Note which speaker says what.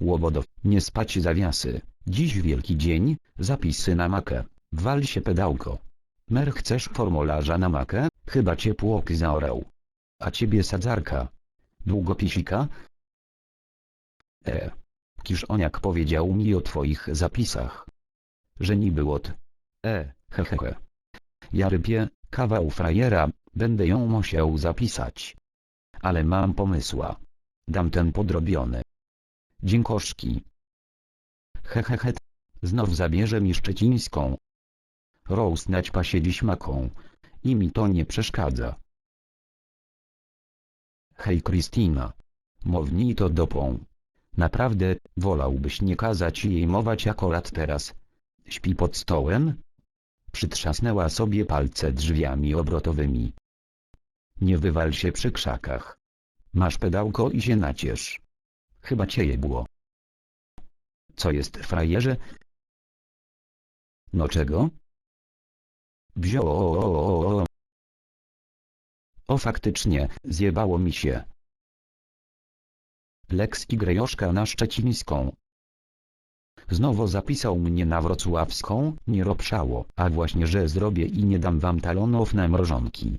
Speaker 1: Łobodo, nie spać zawiasy, dziś wielki dzień, zapisy na makę, wal się pedałko. Mer chcesz formularza na makę, chyba cię płok zaorał. A ciebie sadzarka. Długopisika? E. Kiszoniak powiedział mi o twoich zapisach. Że niby od. E, hehehe. Ja rypię, kawał frajera, będę ją musiał zapisać. Ale mam pomysła. Dam ten podrobiony. Dziękoszki. Hehehe. Znów zabierze mi szczecińską. Rose naćpa siedzi śmaką. I mi to nie przeszkadza. Hej Kristina. Mownij to dopą. Naprawdę, wolałbyś nie kazać jej mować akurat teraz. Śpi pod stołem? Przytrzasnęła sobie palce drzwiami obrotowymi. Nie wywal się przy krzakach. Masz pedałko i się naciesz. Chyba cię jebło. Co jest frajerze? No czego? Wziął. O faktycznie, zjebało mi się. Lex i Grejoszka na szczecińską. Znowu zapisał mnie na wrocławską, nie ropszało, a właśnie że zrobię i nie dam wam talonów na mrożonki.